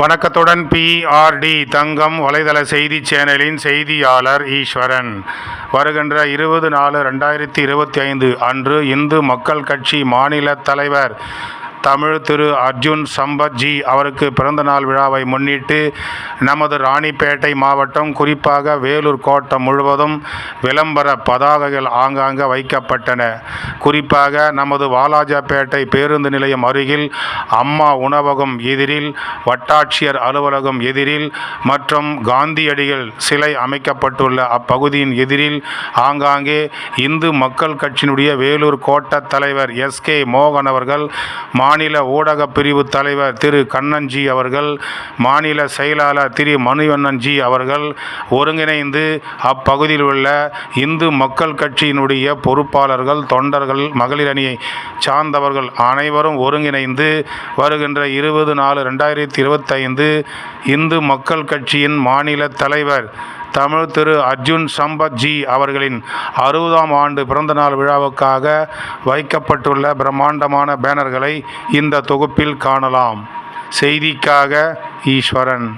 வணக்கத்துடன் பிஆர்டி தங்கம் வலைதள செய்தி சேனலின் செய்தியாளர் ஈஸ்வரன். வருகின்ற இருபது நாலு ரெண்டாயிரத்தி இருபத்தி ஐந்து அன்று இந்து மக்கள் கட்சி மாநில தலைவர் தமிழ் திரு அர்ஜுன் சம்பத்ஜி அவருக்கு பிறந்தநாள் விழாவை முன்னிட்டு நமது ராணிப்பேட்டை மாவட்டம் குறிப்பாக வேலூர் கோட்டம் முழுவதும் விளம்பர பதாகைகள் ஆங்காங்கே வைக்கப்பட்டன. குறிப்பாக நமது வாலாஜாப்பேட்டை பேருந்து நிலையம் அருகில் அம்மா உணவகம் எதிரில் வட்டாட்சியர் அலுவலகம் எதிரில் மற்றும் காந்தியடிகள் சிலை அமைக்கப்பட்டுள்ள அப்பகுதியின் எதிரில் ஆங்காங்கே இந்து மக்கள் கட்சியினுடைய வேலூர் கோட்ட தலைவர் எஸ்கே மோகன் அவர்கள் மா மாநில ஊடகப் பிரிவு தலைவர் திரு கண்ணன்ஜி அவர்கள் மாநில செயலாளர் திரு மணிவண்ணன்ஜி அவர்கள் ஒருங்கிணைந்து அப்பகுதியில் உள்ள இந்து மக்கள் கட்சியினுடைய பொறுப்பாளர்கள் தொண்டர்கள் மகளிர் அணியை சார்ந்தவர்கள் அனைவரும் ஒருங்கிணைந்து வருகின்ற இருபது நாலு ரெண்டாயிரத்தி இருபத்தைந்து இந்து மக்கள் கட்சியின் மாநில தலைவர் தமிழ் திரு அர்ஜுன் சம்பத்ஜி அவர்களின் அறுபதாம் ஆண்டு பிறந்தநாள் விழாவுக்காக வைக்கப்பட்டுள்ள பிரம்மாண்டமான பேனர்களை இந்த தொகுப்பில் காணலாம். செய்திக்காக ஈஸ்வரன்.